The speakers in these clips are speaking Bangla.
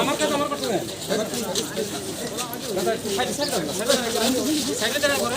আমার কাছে আমার কথা সাইডে দাঁড়া করে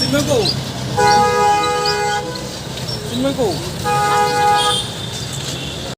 Xin mời cô. Xin mời cô.